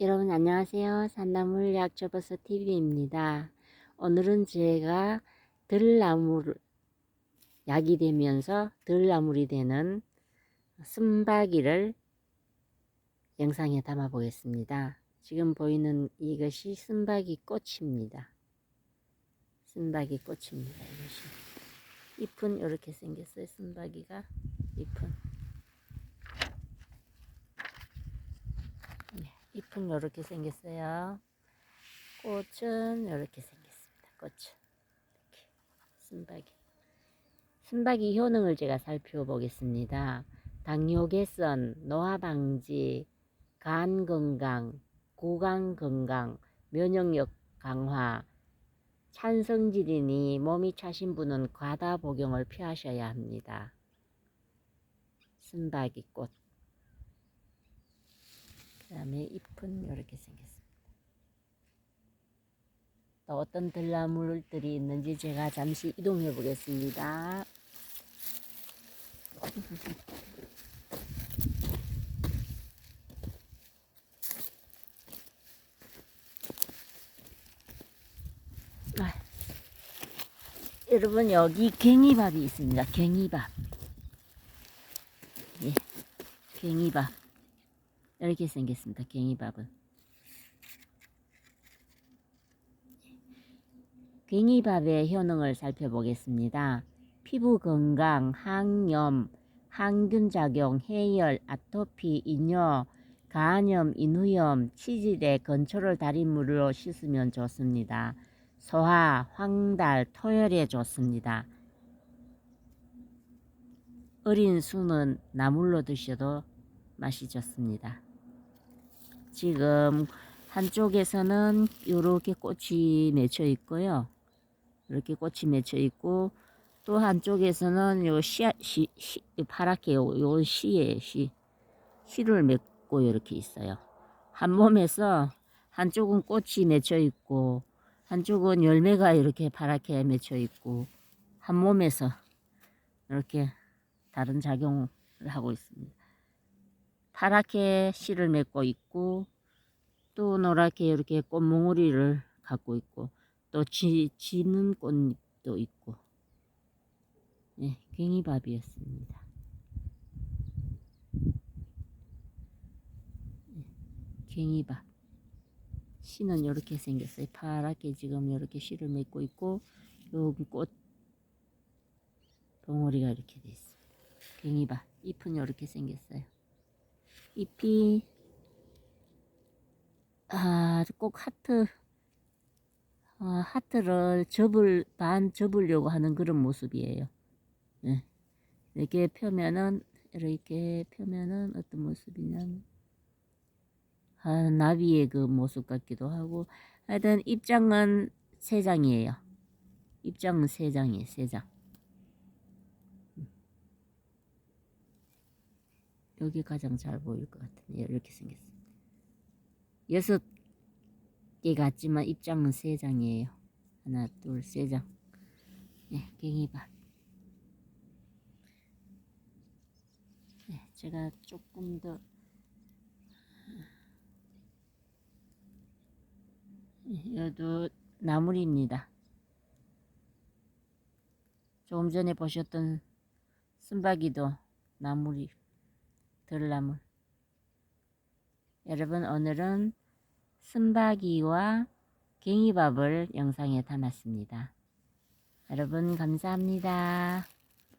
여러분 안녕하세요. 산나물 약초버섯 TV입니다. 오늘은 제가 들나물 약이 되면서 들나물이 되는 쓴바기를 영상에 담아 보겠습니다. 지금 보이는 이것이 쓴바기 꽃입니다. 쓴바기 꽃입니다. 이것이 잎은 이렇게 생겼어요. 쓴바기가 잎은 네, 잎은 이렇게 생겼어요. 꽃은 이렇게 생겼습니다. 꽃은 이렇게 순박이. 순박이 효능을 제가 살펴보겠습니다. 당뇨 개선, 노화 방지, 간 건강, 구강 건강, 면역력 강화, 찬성질이니 몸이 차신 분은 과다 복용을 피하셔야 합니다. 순박이 꽃. 그 다음에 잎은 이렇게 생겼습니다. 또 어떤 들나물들이 있는지 제가 잠시 이동해 보겠습니다. 아, 여러분 여기 갱이밥이 있습니다. 갱이밥. 예, 갱이밥. 이렇게 생겼습니다. 갱이밥은. 갱이밥의 효능을 살펴보겠습니다. 피부 건강, 항염, 항균 작용, 해열, 아토피, 인뇨, 간염, 인후염, 치질의 건초를 달인 물로 씻으면 좋습니다. 소화, 황달, 토열에 좋습니다. 어린 수는 나물로 드셔도 맛이 좋습니다. 지금 한쪽에서는 이렇게 꽃이 맺혀 있고요. 이렇게 꽃이 맺혀 있고 또 한쪽에서는 요 씨, 씨, 씨 파랗게 요, 요 씨에 씨 씨를 맺고 이렇게 있어요. 한 몸에서 한쪽은 꽃이 맺혀 있고 한쪽은 열매가 이렇게 파랗게 맺혀 있고 한 몸에서 이렇게 다른 작용을 하고 있습니다. 파랗게 씨를 맺고 있고 또 노랗게 이렇게 꽃몽우리를 갖고 있고 또 지, 지는 꽃잎도 있고 네, 갱이밥이었습니다. 네, 갱이밥 씨는 이렇게 생겼어요. 파랗게 지금 이렇게 씨를 맺고 있고 여기 꽃 덩어리가 이렇게 돼 있습니다. 갱이밥 잎은 이렇게 생겼어요. 잎이 아, 꼭 하트, 아, 하트를 접을, 반 접으려고 하는 그런 모습이에요. 네. 이렇게 펴면은, 이렇게 펴면은 어떤 모습이냐면, 아, 나비의 그 모습 같기도 하고, 하여튼 입장은 세 장이에요. 입장은 세 장이에요, 세 장. 여기 가장 잘 보일 것 같은데, 이렇게 생겼어요. 여섯 개 같지만 입장은 세 장이에요. 하나, 둘, 세 장. 네, 갱이밥. 네, 제가 조금 더 네, 여도 나물입니다. 조금 전에 보셨던 쓴바기도 나물이 들나물. 여러분 오늘은 쓴바기와 갱이밥을 영상에 담았습니다. 여러분 감사합니다.